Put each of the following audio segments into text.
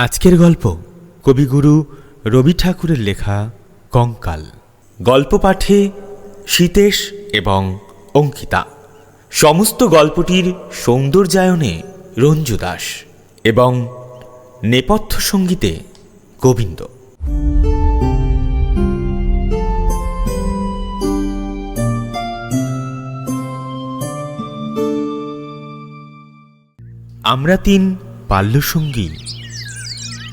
আজকের গল্প কবিগুরু রবি ঠাকুরের লেখা কঙ্কাল। গল্প পাঠে সীতেশ এবং অঙ্কিতা। সমস্ত গল্পটির সৌন্দর্যায়নে রঞ্জু দাস এবং নেপথ্য সঙ্গীতে গোবিন্দ। আমরা তিন বাল্যসঙ্গী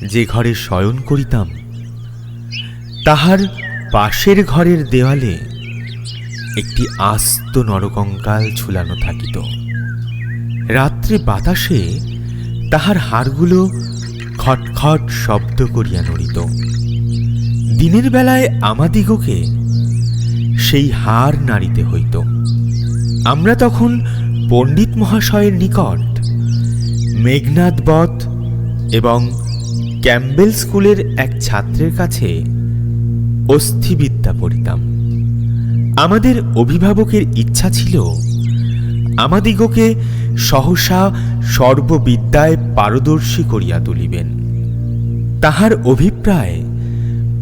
যে ঘরে শয়ন করিতাম, তাহার পাশের ঘরের দেওয়ালে একটি আস্ত নরকঙ্কাল ঝুলানো থাকিত। রাত্রে বাতাসে তাহার হাড়গুলো খটখট শব্দ করিয়া নড়িত। দিনের বেলায় আমাদিগকে সেই হাড় নাড়িতে হইত। আমরা তখন পণ্ডিত মহাশয়ের নিকট মেঘনাথ বধ এবং ক্যাম্বেল স্কুলের এক ছাত্রের কাছে অস্থিবিদ্যা পড়িতাম। আমাদের অভিভাবকের ইচ্ছা ছিল আমাদিগকে সহসা সর্ববিদ্যায় পারদর্শী করিয়া তুলিবেন। তাহার অভিপ্রায়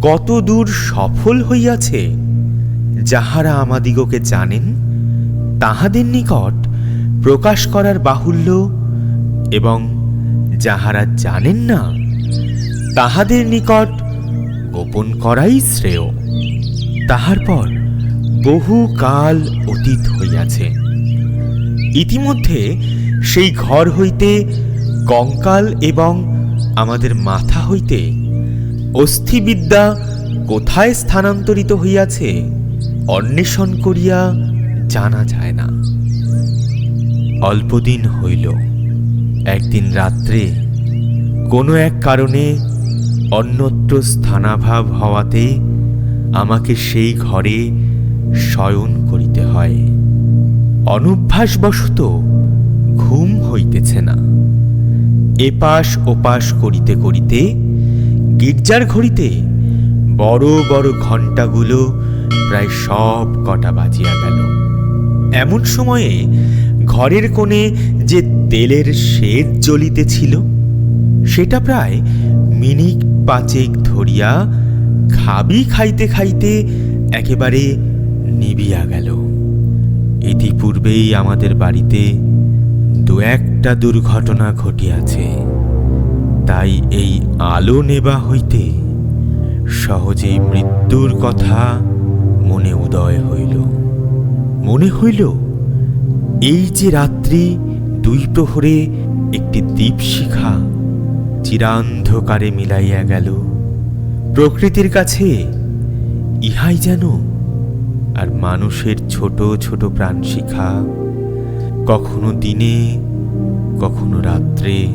কত দূর সফল হইয়াছে যাহারা আমাদিগকে জানেন, তাহাদের নিকট প্রকাশ করার বাহুল্য এবং যাহারা জানেন না তাহাদের নিকট গোপন করাই শ্রেয়। তাহার পর বহু কাল অতীত হইয়াছে। ইতিমধ্যে সেই ঘর হইতে কঙ্কাল এবং আমাদের মাথা হইতে অস্থিবিদ্যা কোথায় স্থানান্তরিত হইয়াছে অন্বেষণ করিয়া জানা যায় না। অল্পদিন হইল। একদিন রাত্রে কোনো এক কারণে অন্যত্র স্থানাভাব হওয়াতে আমাকে সেই ঘরে শয়ন করিতে হয়। অনভ্যাসবশত ঘুম হইতেছে না। এপাশ ওপাশ করিতে করিতে গির্জার ঘড়িতে বড় বড় ঘণ্টাগুলো প্রায় সব কটা বাজিয়া গেল। এমন সময়ে ঘরের কোণে যে তেলের শেড জ্বলিতেছিল, সেটা প্রায় মিনিট পাঁচেক ধরিয়া খাবি খাইতে খাইতে একেবারে নিবিয়া গেল। ইতিপূর্বেই আমাদের বাড়িতে দু একটা দুর্ঘটনা ঘটিয়াছে। তাই এই আলো নেবা হইতে সহজেই মৃত্যুর কথা মনে উদয় হইল। মনে হইল, এই যে রাত্রি দুই প্রহরে একটি দীপশিখা চিরান্ধকারে মিলাইয়া গেল। প্রকৃতির কাছে ইহাই যেন আর মানুষের ছোট ছোট প্রাণ শিখা। কখনো দিনে, কখনো রাত্রে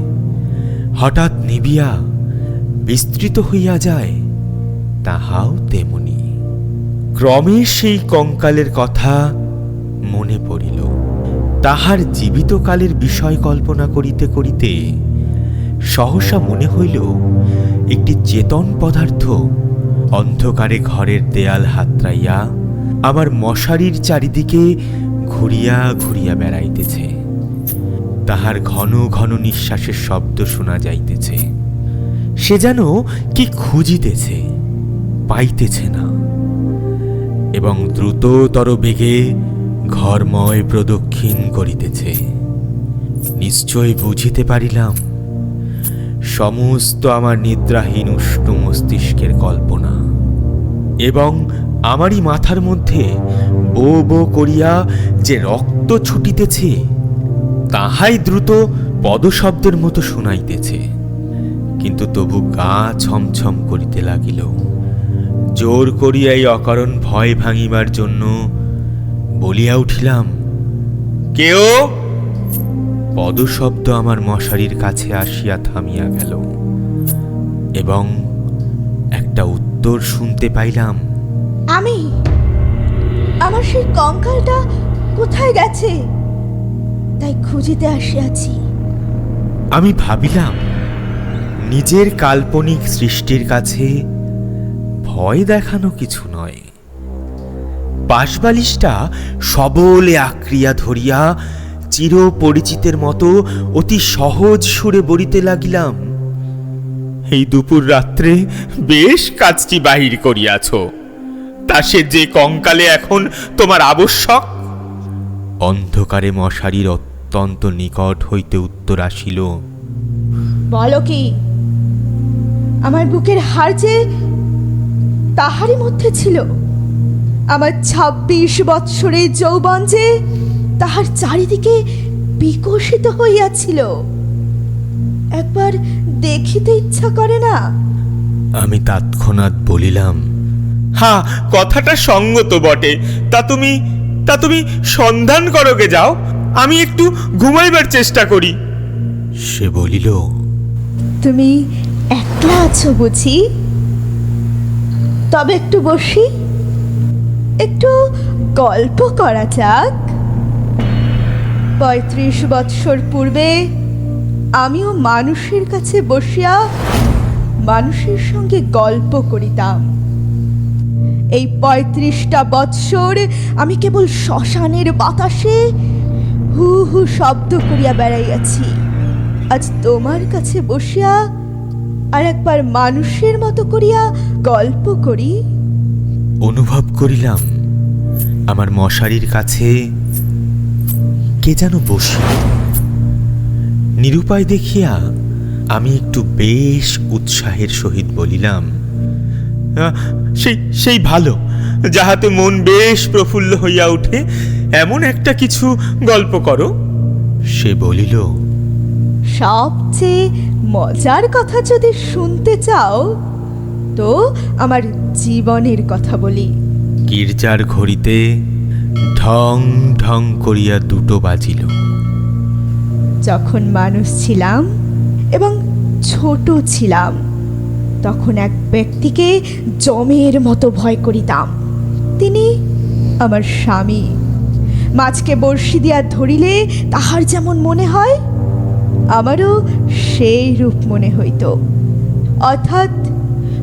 হঠাৎ নিবিয়া বিস্তৃত হইয়া যায়, তাহাও তেমনি। ক্রমে সেই কঙ্কালের কথা মনে পড়িল। তাহার জীবিতকালের বিষয় কল্পনা করিতে করিতে সহসা মনে হইল একটি চেতন পদার্থ অন্ধকারে ঘরের দেয়াল হাতড়াইয়া আমার মশারির চারিদিকে ঘুরিয়া ঘুরিয়া বেড়াইতেছে। তাহার ঘন ঘন নিঃশ্বাসের শব্দ শোনা যাইতেছে। সে যেন কি খুঁজিতেছে, পাইতেছে না। এবং দ্রুততর বেগে ঘরময় প্রদক্ষিণ করিতেছে। নিশ্চয় বুঝিতে পারিলাম সমস্ত আমার নিদ্রাহীন উষ্ণ মস্তিষ্কের কল্পনা। এবং আমারই মাথার মধ্যে বো বো করিয়া যে রক্ত ছুটিতেছে, তাহাই দ্রুত পদশব্দের মতো শুনাইতেছে। কিন্তু তবু গা ছমছম করিতে লাগিল। জোর করিয়া এই অকারণ ভয় ভাঙিবার জন্য বলিয়া উঠিলাম, কেউ পদশব্দ আমার মশারির কাছে আসিয়া থামিয়া গেল। এবং একটা উত্তর শুনতে পাইলাম। আমি আমার সেই কঙ্কালটা কোথায় গেছে? তাই খুঁজিতে আসিয়াছি। আমি ভাবিলাম নিজের কাল্পনিক সৃষ্টির কাছে ভয় দেখানো কিছু নয়। বাঁশবালিশটা সবলে আক্রিয়া ধরিয়া চির পরিচিতের মতো অতি সহজ সুরে বলিতে লাগিলাম, এই দুপুর রাত্রে বেশ কাজটি বাহির করিয়াছ। তা সে যে কঙ্কালে এখন তোমার আবশ্যক? অন্ধকারে মশারির অত্যন্ত নিকট হইতে উত্তর আসিল, বলো কি, আমার বুকের হার যে তাহারই মধ্যে ছিল। আমার ছাব্বিশ বৎসরের যৌবন যে তাহার চারিদিকে বিকশিত হইয়াছিল। একবার দেখিতে ইচ্ছা করে না। আমি তৎক্ষণাৎ বলিলাম হ্যাঁ কথাটা সঙ্গত বটে। তা তুমি তা তুমি সন্ধান করোগে যাও। আমি একটু ঘুমাইবার চেষ্টা করি। সে বলিল তুমি একলা আছো বুঝি? তবে একটু বসি। একটু গল্প করা যাক। পঁয়ত্রিশ বৎসর পূর্বে আমিও মানুষের কাছে বসিয়া মানুষের সঙ্গে গল্প করিতাম। এই পঁয়ত্রিশটা বৎসর আমি কেবল শ্মশানের বাতাসে হু হু শব্দ করিয়া বেড়াইয়াছি। আজ তোমার কাছে বসিয়া আর একবার মানুষের মতো করিয়া গল্প করি। অনুভব করিলাম, আমার মশারির কাছে কে যেন বসি নিরুপায় দেখিয়া আমি একটু বেশ উৎসাহের সহিত বলিলাম "আহ, সেই সেই ভালো। যাহাতে মন বেশ প্রফুল্ল হইয়া উঠে এমন একটা কিছু গল্প করো। সে বলিল সবচেয়ে মজার কথা যদি শুনতে চাও তো আমার জীবনের কথা বলি। গির্জার ঘড়িতে ঢং ঢং করিয়া দুটো বাজিল। যখন মানুষ ছিলাম এবং ছোট ছিলাম, তখন এক ব্যক্তিকে জমের মতো ভয় করিতাম। তিনি আমার স্বামী। মাছকে বড়শি দিয়া ধরিলে তাহার যেমন মনে হয়, আমারও সেই রূপ মনে হইত। অর্থাৎ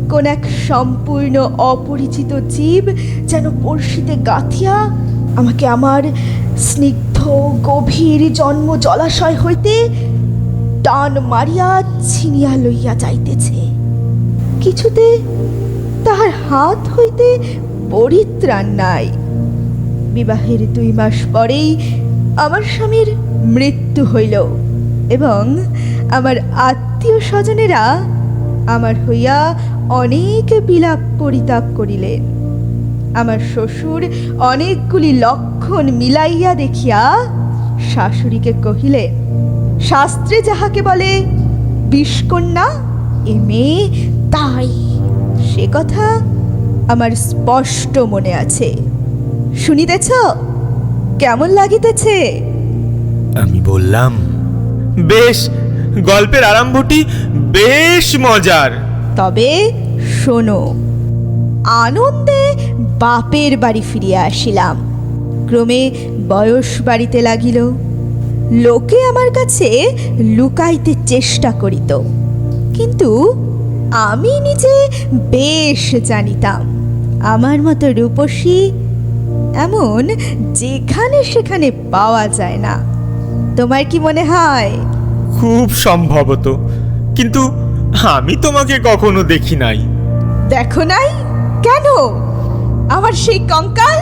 কোন এক সম্পূর্ণ অপরিচিত জীব যেন বড়শিতে গাঁথিয়া আমাকে আমার স্নিগ্ধ, গভীর জন্ম জলাশয় হইতে টান মারিয়া ছিনিয়া লইয়া যাইতেছে। কিছুতে তাহার হাত হইতে পরিত্রাণ নাই। বিবাহের দুই মাস পরেই আমার স্বামীর মৃত্যু হইল এবং আমার আত্মীয় স্বজনেরা আমার হইয়া অনেক বিলাপ পরিতাপ করিলেন। আমার শ্বশুর অনেকগুলি লক্ষণ মিলাইয়া দেখিয়া শাশুড়িকে কহিলে শাস্ত্রে যাহাকে বলে বিষকন্যা এ মেয়ে তাই। সে কথা আমার স্পষ্ট মনে আছে। শুনিতেছ? কেমন লাগিতেছে? আমি বললাম বেশ গল্পের আরম্ভটি বেশ মজার। তবে শোনো আনন্দে বাপের বাড়ি ফিরিয়া আসিলাম। ক্রমে বয়স বাড়িতে লাগিল। লোকে আমার কাছে লুকাইতে চেষ্টা করিত। কিন্তু আমি নিজে বেশ জানিতাম আমার মতো রূপসী এমন যেখানে সেখানে পাওয়া যায় না। তোমার কি মনে হয়? খুব সম্ভবত কিন্তু আমি তোমাকে কখনো দেখি নাই। দেখো নাই? কেন? আমার সেই কঙ্কাল?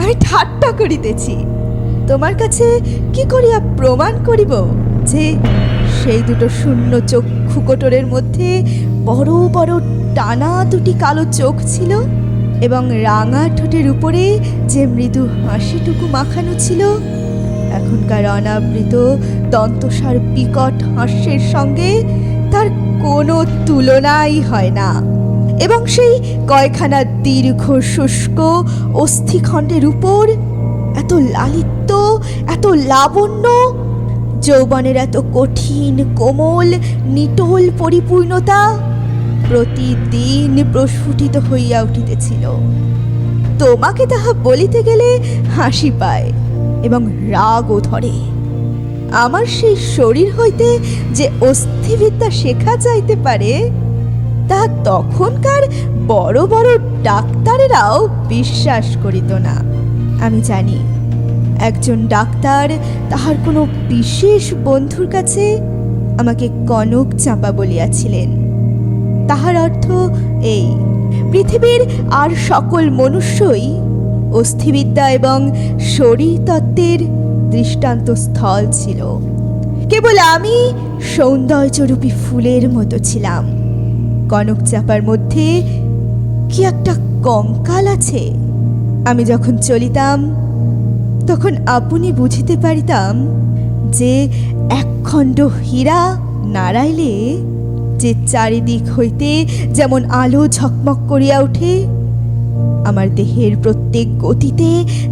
আমি ঠাট্টা করিতেছি। তোমার কাছে কি করিয়া প্রমাণ করিব যে সেই দুটো শূন্য চক্ষু কোটরের মধ্যে বড় বড় টানা দুটি কালো চোখ ছিল এবং রাঙা ঠোঁটের উপরে যে মৃদু হাসিটুকু মাখানো ছিল, এখনকার অনাবৃত দন্তসার বিকট হাস্যের সঙ্গে তার কোনো তুলনাই হয় না। এবং সেই কয়খানা দীর্ঘ শুষ্ক অস্থিখণ্ডের উপর এত লালিত্য, এত লাবণ্য, যৌবনের এত কঠিন, কোমল, নিটোল পরিপূর্ণতা প্রতিদিন প্রস্ফুটিত হইয়া উঠিতেছিল। তোমাকে তাহা বলিতে গেলে হাসি পায় এবং রাগও ধরে। আমার সেই শরীর হইতে যে অস্থিবিদ্যা শেখা যাইতে পারে তা তখনকার বড় বড় ডাক্তারেরাও বিশ্বাস করিত না। আমি জানি, একজন ডাক্তার তাহার কোনো বিশেষ বন্ধুর কাছে আমাকে কনক চাঁপা বলিয়াছিলেন। তাহার অর্থ এই, পৃথিবীর আর সকল মনুষ্যই অস্থিবিদ্যা এবং শরীরতত্ত্বের দৃষ্টান্ত স্থল ছিল। কেবল আমি সৌন্দর্যরূপী ফুলের মতো ছিলাম। কনক চাপার মধ্যে কি একটা কঙ্কাল আছে? আমি যখন চলিতাম, তখন আপনি বুঝিতে পারিতাম যে একখণ্ড হীরা নাড়াইলে যে চারিদিক হইতে যেমন আলো ঝকমক করিয়া ওঠে, আমার দেহের প্রত্যেক গতিতে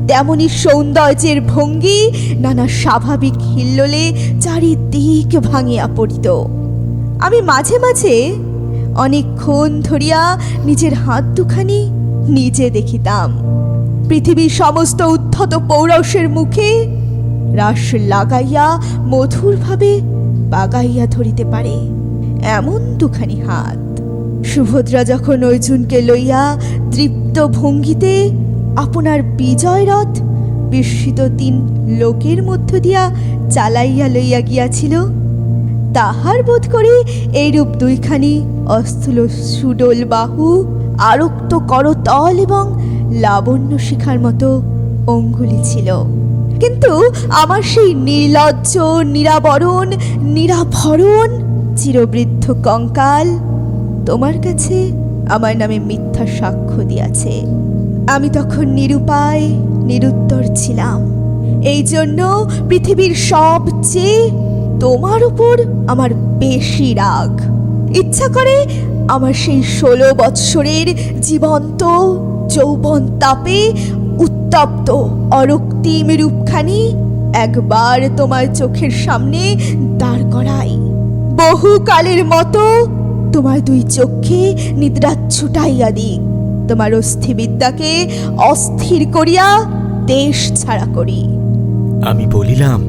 তেমনি সৌন্দর্যের ভঙ্গি নানা স্বাভাবিক হিল্লোলে চারিদিক ভাঙিয়া পড়িত। আমি মাঝে মাঝে অনেকক্ষণ ধরিয়া নিজের হাত দুখানি নিজে দেখিতাম। পৃথিবীর সমস্ত উদ্ধত পৌরসের মুখে রাস লাগাইয়া মধুরভাবে বাগাইয়া ধরিতে পারে, এমন দুখানি হাত। সুভদ্রা যখন অর্জুনকে লইয়া তৃপ্ত ভঙ্গিতে আপনার বিজয় রথ বিস্মিত তিন লোকের মধ্য দিয়া চালাইয়া লইয়া গিয়াছিল তাহার বোধ করি এইরূপ দুইখানি অস্থূল সুডোল বাহু আরক্ত করতল এবং লাবণ্য শিখার মতো অঙ্গুলি ছিল। কিন্তু আমার সেই নির্লজ্জ নিরাবরণ, নিরাভরণ, চিরবৃদ্ধ কঙ্কাল তোমার কাছে আমার নামে মিথ্যা সাক্ষ্য দিয়াছে। আমি তখন নিরুপায়, নিরুত্তর ছিলাম। এই জন্য পৃথিবীর সবচেয়ে তোমার উপর আমার বেশি রাগ। ইচ্ছা করে আমার সেই ষোলো বৎসরের জীবন্ত যৌবন তাপে উত্তপ্ত অরক্তিম রূপখানি একবার তোমার চোখের সামনে দাঁড় করাই। বহুকালের মতো তোমার দুই চোখে নিদ্রা ছুটাইয়া দিক তোমার অস্থিবিদ্যাকে অস্থির করিয়া দেশ ছাড়া করি। আমি বলিলাম,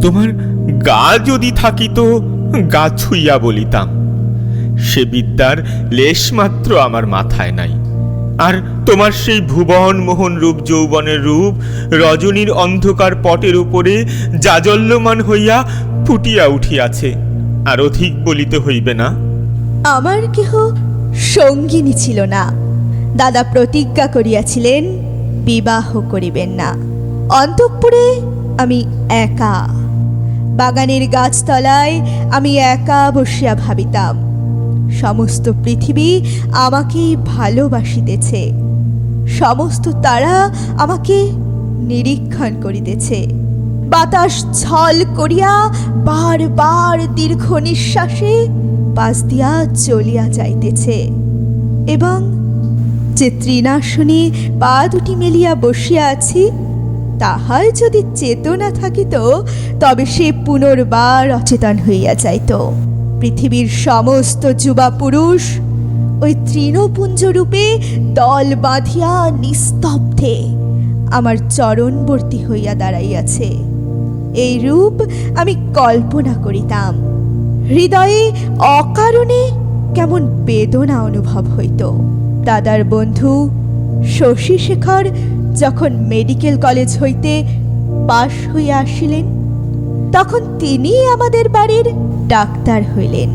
তোমার গা যদি থাকিত, গা ছুইয়া বলিতাম। সে বিদ্যার লেশমাত্র আমার মাথায় নাই। আর তোমার সেই ভুবন মোহন রূপ, যৌবনের রূপ, রজনীর অন্ধকার পটের উপরে জাজল্যমান হইয়া ফুটিয়া উঠিয়াছে, আর অধিক বলিতে হইবে না। আমার কেহ সঙ্গিনী ছিল না। দাদা প্রতিজ্ঞা করিয়াছিলেন, বিবাহ করিবেন না। অন্তঃপুরে আমি একা। বাগানের গাছতলায় আমি একা বসিয়া ভাবিতাম। সমস্ত পৃথিবী আমাকেই ভালোবাসিতেছে। সমস্ত তারা আমাকে নিরীক্ষণ করিতেছে। বাতাস ছল করিয়া বারবার দীর্ঘ নিঃশ্বাসে পাশ দিয়া চলিয়া যাইতেছে এবং যে তৃণাসনে পা দুটি মেলিয়া বসিয়া আছি তাহার যদি চেতনা থাকিত, তবে সে পুনর্বার অচেতন হইয়া যাইত। পৃথিবীর সমস্ত যুবা পুরুষ ওই তৃণপুঞ্জ রূপে দল বাঁধিয়া নিস্তব্ধে আমার চরণবর্তী হইয়া দাঁড়াইয়াছে। এই রূপ আমি কল্পনা করিতাম। হৃদয়ে অকারণে কেমন বেদনা অনুভব হইত। দাদার বন্ধু শশী শেখর যখন মেডিকেল কলেজ হইতে পাশ হইয়া আসিলেন, তখন তিনি আমাদের বাড়ির ডাক্তার হইলেন।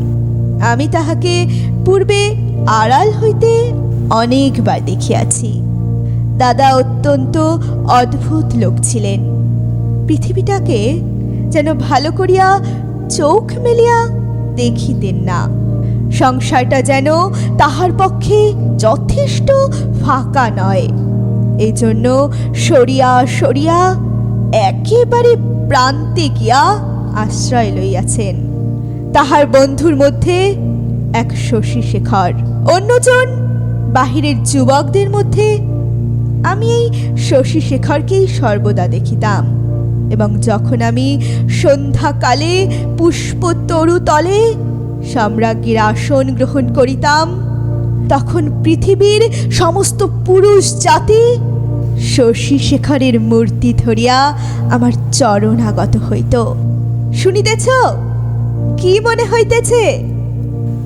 আমি তাহাকে পূর্বে আড়াল হইতে অনেকবার দেখিয়াছি। দাদা অত্যন্ত অদ্ভুত লোক ছিলেন। পৃথিবীটাকে যেন ভালো করিয়া চোখ মেলিয়া দেখিতেন না। সংসারটা যেন তাহার পক্ষে যথেষ্ট ফাঁকা নয়। এই জন্য সরিয়া সরিয়া, একেবারে প্রান্তে গিয়া আশ্রয় লইয়াছেন। তাহার বন্ধুর মধ্যে এক শশী শেখর, অন্যজন বাহিরের যুবকদের মধ্যে। আমি এই শশী শেখরকেই সর্বদা দেখিতাম এবং যখন আমি সন্ধ্যাকালে পুষ্পতরু তলে সম্রাজ্ঞীর আসন গ্রহণ করিতাম তখন পৃথিবীর সমস্ত পুরুষ জাতি শশী শেখরের মূর্তি ধরিয়া আমার চরণাগত হইত। শুনিতেছ? কি মনে হইতেছে?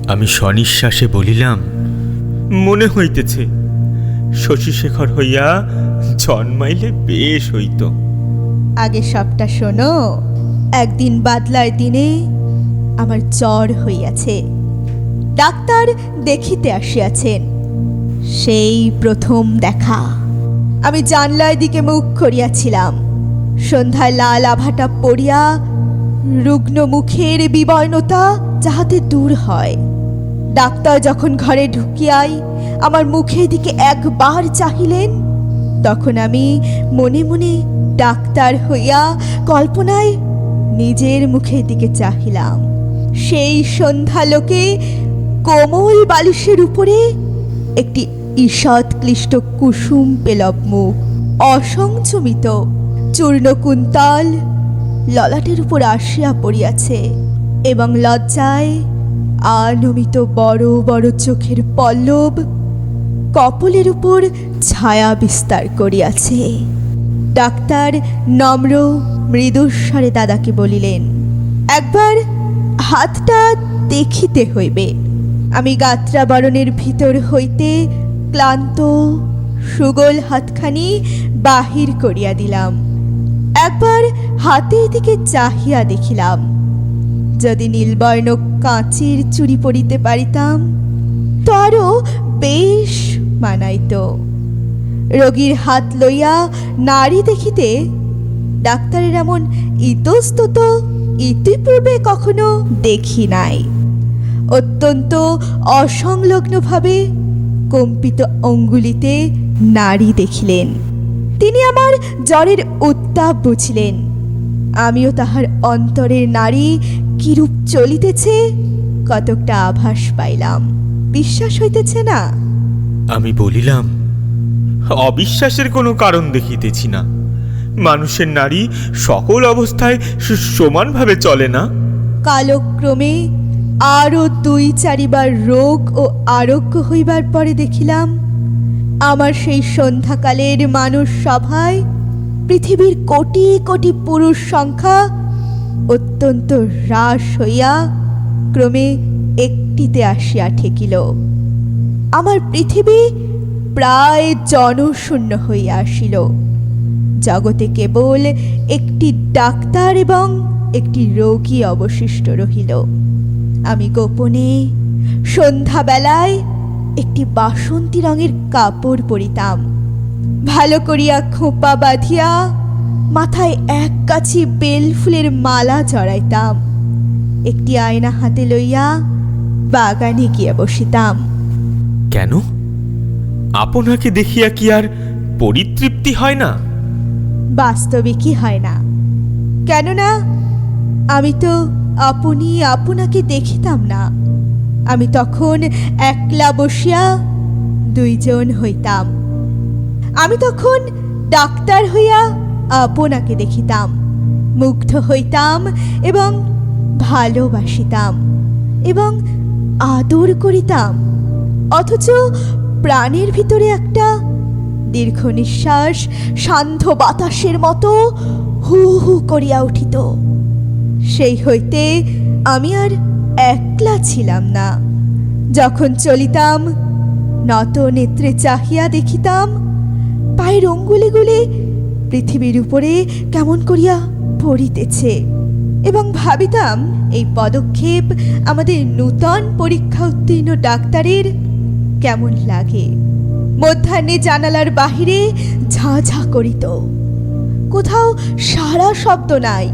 আমি স্বনিশ্বাসে বলিলাম মনে হইতেছে শশীশেখর হইয়া জন্মাইলে বেশ হইত। আগে সবটা শোনো একদিন বাদলার দিনে আমার জ্বর হইয়াছে। ডাক্তার দেখিতে আসিয়াছেন। সেই প্রথম দেখা। আমি জানলায় দিকে মুখ করিয়াছিলাম। সন্ধ্যায় লাল আভাটা পড়িয়া রুগ্ন মুখের বিবর্ণতা যাহাতে দূর হয়। ডাক্তার যখন ঘরে ঢুকিয়াই আমার মুখের দিকে একবার চাহিলেন, তখন আমি মনে মনে ডাক্তার হইয়া কল্পনায় নিজের মুখের দিকে চাহিলাম। সেই সন্ধ্যালোকে কোমল বালিশের উপরে একটি ঈষৎ ক্লিষ্ট কুসুম পেলব মুখ অসংচমিত চূর্ণ কুন্তল ললাটের উপর আসিয়া পড়িয়াছে এবং লজ্জায় আনমিত বড় বড় চোখের পল্লব কপলের উপর ছায়া বিস্তার করিয়াছে। ডাক্তার নম্র মৃদুস্বরে দাদাকে বলিলেন, একবার হাতটা দেখিতে হইবে। আমি গাত্রাবরণের ভিতর হইতে ক্লান্ত, সুগোল হাতখানি বাহির করিয়া দিলাম। একবার হাতের দিকে চাহিয়া দেখিলাম, যদি নীলবর্ণ কাঁচের চুরি পরিতে পারিতাম তো আরও বেশ মানাইত। রোগীর হাত লইয়া নারী দেখিতে ডাক্তারের এমন ইতস্তত ইতিপূর্বে কখনো দেখি নাই। অত্যন্ত অসংলগ্নভাবে কম্পিত অঙ্গুলিতে নারী দেখিলেন। তিনি আমার জ্বরের উত্তাপ বুঝিলেন। আমিও তাহার অন্তরের নারী কিরূপ চলিতেছে কতকটা আভাস পাইলাম। বিশ্বাস হইতেছে না। আমি বলিলাম অবিশ্বাসের কোনো কারণ দেখিতেছি না। মানুষের নারী সকল অবস্থায় সমানভাবে চলে না? কালক্রমে আরও দুই চারিবার রোগ ও আরোগ্য হইবার পরে দেখিলাম, আমার সেই সন্ধ্যাকালের মানুষ সভায় পৃথিবীর কোটি কোটি পুরুষ সংখ্যা অত্যন্ত হ্রাস হইয়া ক্রমে একটিতে আসিয়া ঠেকিল। আমার পৃথিবী প্রায় জনশূন্য হইয়া আসিল। জগতে কেবল একটি ডাক্তার এবং একটি রোগী অবশিষ্ট রহিল। আমি গোপনে সন্ধ্যাবেলায় একটি বাসন্তী রঙের কাপড় পরিতাম। ভালো করিয়া খোঁপা বাঁধিয়া মাথায় এক কাছি বেল ফুলের মালা জড়াইতাম একটি আয়না হাতে লইয়া বাগানে গিয়া বসিতাম। কেন? আপনাকে দেখিয়া কি আর পরিতৃপ্তি হয় না? বাস্তবিকই হয় না। কেননা আমি তো আপনি আপনাকে দেখিতাম না। আমি তখন একলা বসিয়া দুইজন হইতাম। আমি তখন ডাক্তার হইয়া আপনাকে দেখিতাম। মুগ্ধ হইতাম এবং ভালোবাসিতাম এবং আদর করিতাম। অথচ প্রাণের ভিতরে একটা দীর্ঘ নিঃশ্বাস শান্ত বাতাসের মতো হু হু করিয়া উঠিত। সেই হইতে আমি আর একলা ছিলাম না। যখন চলিতাম, নত নেত্রে চাহিয়া দেখিতাম, পায়ের অঙ্গুলিগুলি পৃথিবীর উপরে কেমন করিয়া পড়িতেছে এবং ভাবিতাম এই পদক্ষেপ আমাদের নূতন পরীক্ষা উত্তীর্ণ ডাক্তারের কেমন লাগে। মধ্যাহ্নে জানালার বাহিরে ঝাঁ ঝাঁ করিত। কোথাও সারা শব্দ নাই।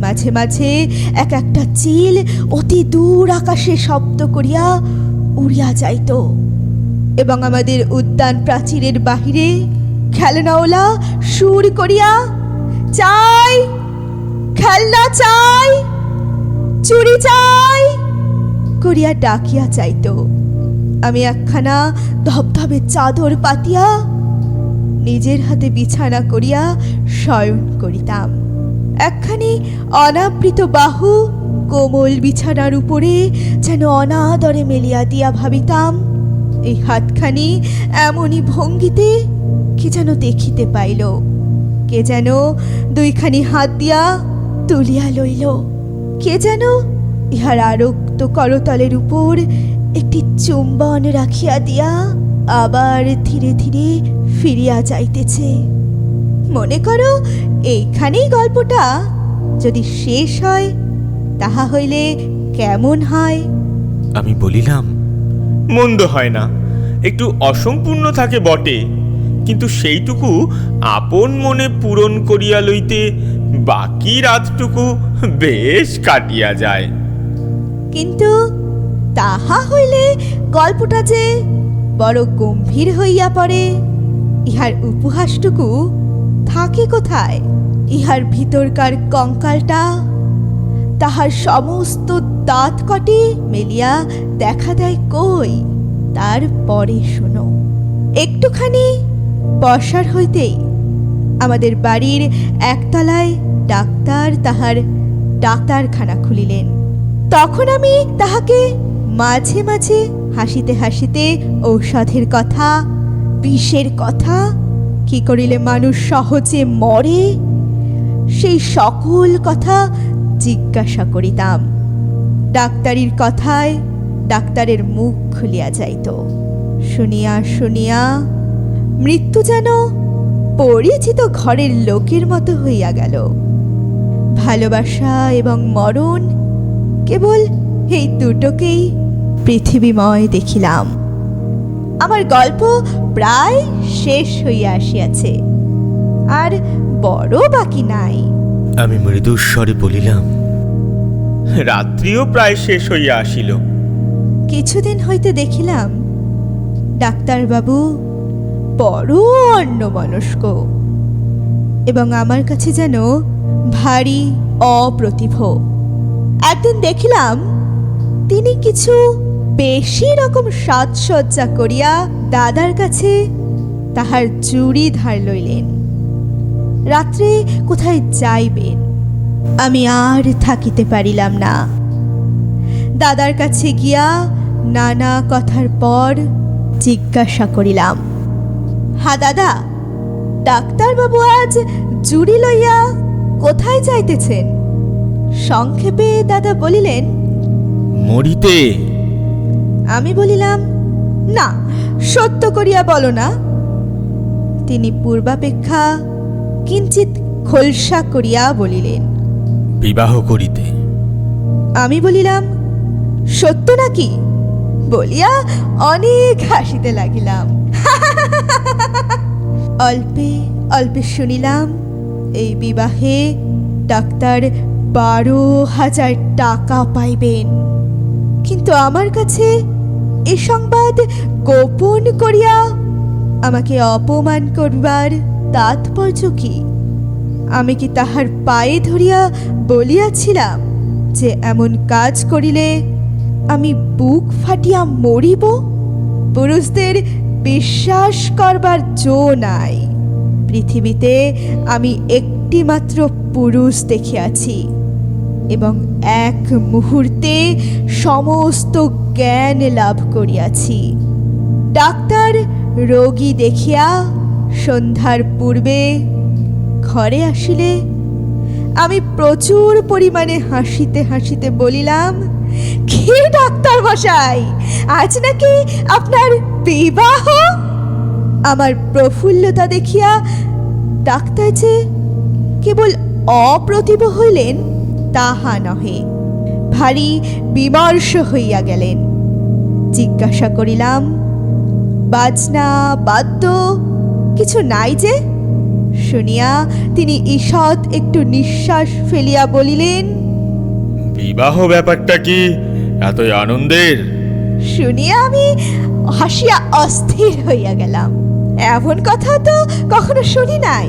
মাঝে মাঝে এক একটা চিল অতি দূর আকাশে শব্দ করিয়া উড়িয়া যাইত। এবং আমাদের উদ্যান প্রাচীরের বাহিরে খেলনাওলা সুর করিয়া, চাই, খেলনা চাই, চুরি চাই, করিয়া ডাকিয়া চাইত আমি একখানা ধবধবে চাদর পাতিয়া, নিজের হাতে বিছানা করিয়া শয়ন করিতাম। একখানি অনাবৃত বাহু, কোমল বিছানার উপরে যেন অনাদরে মেলিয়া দিয়া ভাবিতাম, এই হাতখানি এমনই ভঙ্গিতে কে যেন দেখিতে পাইল, কে যেন দুইখানি হাত দিয়া তুলিয়া লইল, কে যেন ইহার আরক্ত করতলের উপর একটি চুম্বন রাখিয়া দিয়া আবার ধীরে ধীরে ফিরিয়া যাইতেছে। মনে করো এইখানেই গল্পটা। যদি শেষ হয় তাহা হইলে কেমন হয়? আমি বলিলাম মন্দ হয় না। একটু অসম্পূর্ণ থাকে বটে। কিন্তু সেইটুকু আপন মনে পূরণ করিয়া লইতে বাকি রাতটুকু বেশ কাটিয়া যায়। কিন্তু তাহা হইলে গল্পটা যে বড় গম্ভীর হইয়া পড়ে ইহার উপহাসটুকু থাকে কোথায়? ইহার ভিতরকার কঙ্কালটা? তাহার সমস্ত দাঁত কটি? মেলিয়া, দেখা দেয় কই? তারপরে শোনো। একটুখানি বর্ষার হইতেই আমাদের বাড়ির একতলায় ডাক্তার তাহার ডাক্তারখানা খুলিলেন। তখন আমি তাহাকে মাঝে মাঝে হাসিতে হাসিতে ঔষধের কথা, বিষের কথা কি করিলে মানুষ সহজে মরে? সেই সকল কথা জিজ্ঞাসা করিতাম। ডাক্তারির কথায় ডাক্তারের মুখ খুলিয়া যাইত। শুনিয়া শুনিয়া মৃত্যু যেন পরিচিত ঘরের লোকের মতো হইয়া গেল। ভালোবাসা এবং মরণ কেবল এই দুটোকেই পৃথিবীময় দেখিলাম। আমার গল্প প্রায় শেষ হইয়া আসিয়াছে। আর বড় বাকি নাই। আমি মৃদুস্বরে বলিলাম রাত্রিও প্রায় শেষ হইয়া আসিল। কিছুদিন হইতে দেখিলাম ডাক্তারবাবু বড় অন্যমনস্ক এবং আমার কাছে যেন ভারী অপ্রতিভ। একদিন দেখিলাম তিনি কিছু বেশি রকম সাজসজ্জা করিয়া দাদার কাছে তাহার চুড়ি ধার লইলেন। রাত্রে কোথায় যাইবেন? আমি আর থাকিতে পারিলাম না। দাদার কাছে গিয়া নানা কথার পর জিজ্ঞাসা করিলাম, হা দাদা, ডাক্তারবাবু আজ জুড়ি লইয়া কোথায় যাইতেছেন? সংক্ষেপে দাদা বলিলেন, মরিতে। আমি বলিলাম না সত্য করিয়া বলো না। তিনি পূর্বাপেক্ষা কিঞ্চিত খোলসা করিয়া বলিলেন বিবাহ করিতে? আমি বলিলাম সত্য নাকি? বলিয়া অনেক হাসিতে লাগিলাম। অল্পে অল্পে শুনিলাম এই বিবাহে ডাক্তার বারো হাজার টাকা পাইবেন। কিন্তু আমার কাছে এ সংবাদ গোপন করিয়া আমাকে অপমান করবার তাৎপর্য কি? আমি কি তাহার পায়ে ধরিয়া বলিয়াছিলাম যে এমন কাজ করিলে আমি বুক ফাটিয়া মরিব? পুরুষদের বিশ্বাস করবার জো নাই। পৃথিবীতে আমি একটি মাত্র পুরুষ দেখিয়াছি। এবং এক মুহূর্তে সমস্ত জ্ঞান লাভ করিয়াছি। ডাক্তার রোগী দেখিয়া সন্ধ্যার পূর্বে ঘরে আসিলে, আমি প্রচুর পরিমাণে হাসিতে হাসিতে বলিলাম, কি ডাক্তার মশাই? আজ নাকি আপনার বিবাহ? আমার প্রফুল্লতা দেখিয়া ডাক্তার যে কেবল অপ্রতিভ হইলেন তাহা নহে। ভারী বিমর্ষ হইয়া গেলেন। জিজ্ঞাসা করিলাম বাজনা বাদ্য কিছু নাই যে? শুনিয়া তিনি ঈষৎ একটু নিঃশ্বাস ফেলিয়া বলিলেন বিবাহ ব্যাপারটা কি এতই আনন্দের? শুনিয়া আমি হাসিয়া অস্থির হইয়া গেলাম। এমন কথা তো কখনো শুনি নাই।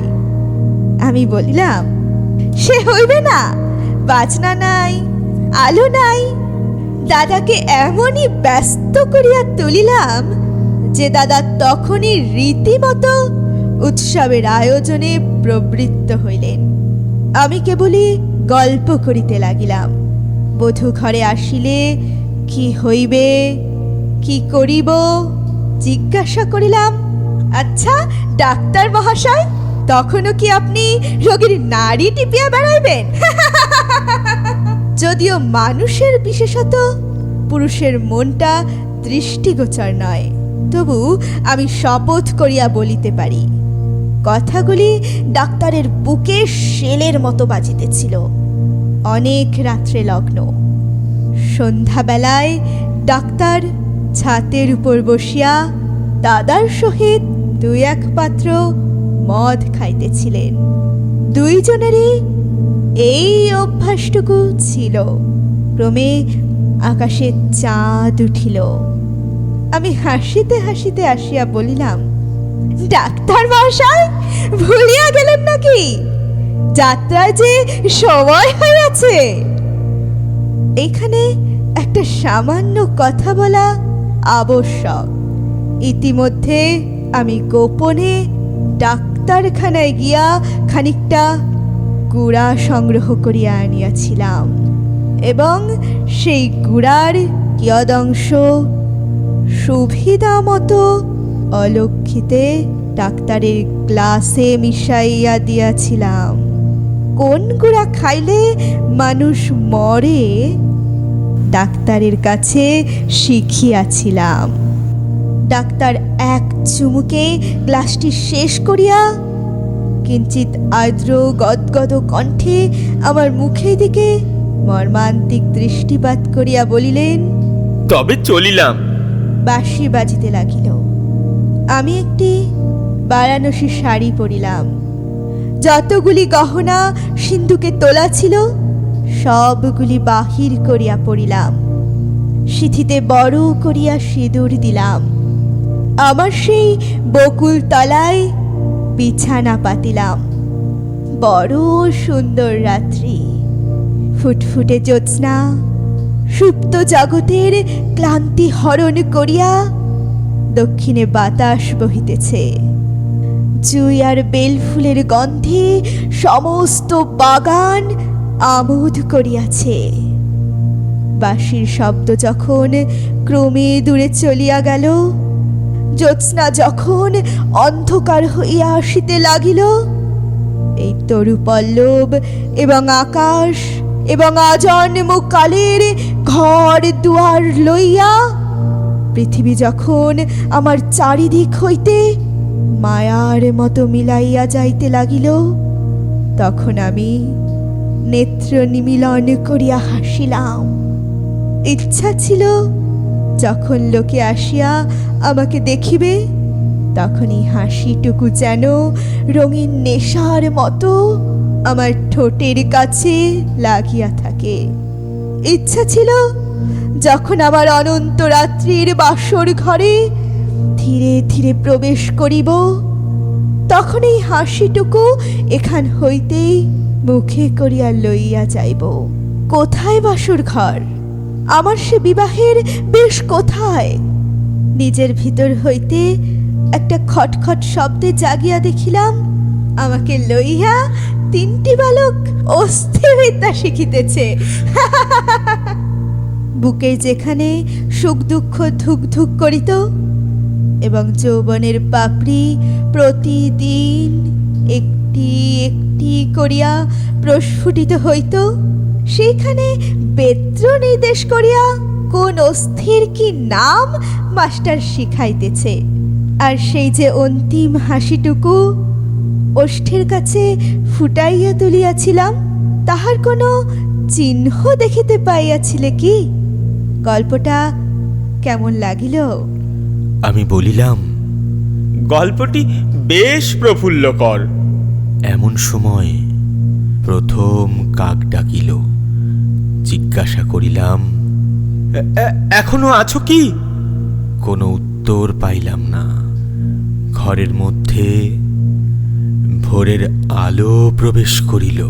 আমি বলিলাম সে হইবে না। বাজনা নাই, আলো নাই। দাদাকে এমনই ব্যস্ত করিয়া তুলিলাম যে দাদা তখনই রীতিমতো উৎসবের আয়োজনে প্রবৃত্ত হইলেন। আমি কেবলই গল্প করিতে লাগিলাম। বধূ ঘরে আসিলে কি হইবে, কি করিব, জিজ্ঞাসা করিলাম আচ্ছা ডাক্তার মহাশয় তখনও কি আপনি রোগীর নাড়ি টিপিয়া বেড়াইবেন? যদিও মানুষের বিশেষত পুরুষের মনটা দৃষ্টিগোচর নয়, তবু আমি শপথ করিয়া বলিতে পারি, কথাগুলি ডাক্তারের বুকে শেলের মতো বাজিতেছিল। অনেক রাত্রে লগ্ন। সন্ধ্যাবেলায় ডাক্তার ছাতের উপর বসিয়া দাদার সহিত দুই এক পাত্র মদ খাইতেছিলেন। দুইজনেরই এই অভ্যাসটুকু ছিল। ক্রমে আকাশে চাঁদ উঠিল। আমি হাসিতে হাসিতে আসিয়া বলিলাম, ডাক্তার মশাই ভুলিয়া গেলেন নাকি? যাত্রায় যে সময় হয়েছে এখানে একটা সামান্য কথা বলা আবশ্যক। ইতিমধ্যে আমি গোপনে ডাক্তারখানায় গিয়া খানিকটা গুড়া সংগ্রহ করিয়া আনিয়াছিলাম। এবং সেই গুড়ার কিয়দংশ সুবিধা মতো অলক্ষিতে ডাক্তারের গ্লাসে মিশাইয়া দিয়াছিলাম। কোন গুড়া খাইলে মানুষ মরে? ডাক্তারের কাছে শিখিয়াছিলাম। ডাক্তার এক চুমুকে গ্লাসটি শেষ করিয়া কিঞ্চিত আর্দ্র গদগদ কণ্ঠে আমার মুখের দিকে মর্মান্তিক দৃষ্টিপাত করিয়া বলিলেন তবে চলিলাম। বাঁশি বাজিতে লাগিল। আমি একটি বারাণসী শাড়ি পরিলাম। যতগুলি গহনা সিন্ধুকে তোলা ছিল সবগুলি বাহির করিয়া পড়িলাম। সিথিতে বড় করিয়া সিঁদুর দিলাম। আমার সেই বকুল তলায় বিছানা পাতিলাম। বড় সুন্দর রাত্রি। ফুটফুটে জ্যোৎস্না, সুপ্ত জগতের ক্লান্তি হরণ করিয়া দক্ষিণে বাতাস বহিতেছে। জুই আর বেলফুলের গন্ধে সমস্ত বাগান আমোদ করিয়াছে। বাঁশির শব্দ যখন ক্রমে দূরে চলিয়া গেল জ্যোৎস্না যখন অন্ধকার হইয়া আসিতে লাগিল, এই তরু পল্লব এবং আকাশ এবং আজন্ম কালের ঘর দুয়ার লইয়া পৃথিবী যখন আমার চারিদিক হইতে মায়ার মতো মিলাইয়া যাইতে লাগিল, তখন আমি নেত্র নিমিলন করিয়া হাসিলাম। ইচ্ছা ছিল যখন লোকে আসিয়া আমাকে দেখিবে, তখনই হাসিটুকু যেন রঙিন নেশার মতো আমার ঠোঁটের কাছে লাগিয়া থাকে। ইচ্ছা ছিল যখন আমার অনন্ত রাত্রির বাসর ঘরে ধীরে ধীরে প্রবেশ করিব তখন এই হাসিটুকু এখান হইতেই মুখে করিয়া লইয়া যাইব। কোথায় বাসর ঘর? আমার সে বিবাহের বেশ কোথায়? নিজের ভিতর হইতে একটা খটখট শব্দে জাগিয়া দেখিলাম, আমাকে লইয়া তিনটি বালক অস্থিরতা শিখিতেছে। বুকে যেখানে সুখ দুঃখ ধুক ধুক করিত এবং যৌবনের পাপড়ি প্রতিদিন একটি একটি করিয়া প্রস্ফুটিত হইত সেইখানে বেত্র নির্দেশ করিয়া কোন অস্থির কি নাম মাস্টার শিখাইতেছে। আর সেই যে অন্তিম হাসিটুকু ওষ্ঠের কাছে ফুটাইয়া তুলিয়াছিলাম তাহার কোনো চিহ্ন দেখিতে পাইয়াছিলে কি? গল্পটা কেমন লাগিল? আমি বলিলাম গল্পটি বেশ প্রফুল্লকর। এমন সময় প্রথম কাক ডাকিল। জিজ্ঞাসা করিলাম "এ- এ- এখনও আছো কি? কোনো উত্তর পাইলাম না। ঘরের মধ্যে ভোরের আলো প্রবেশ করিল।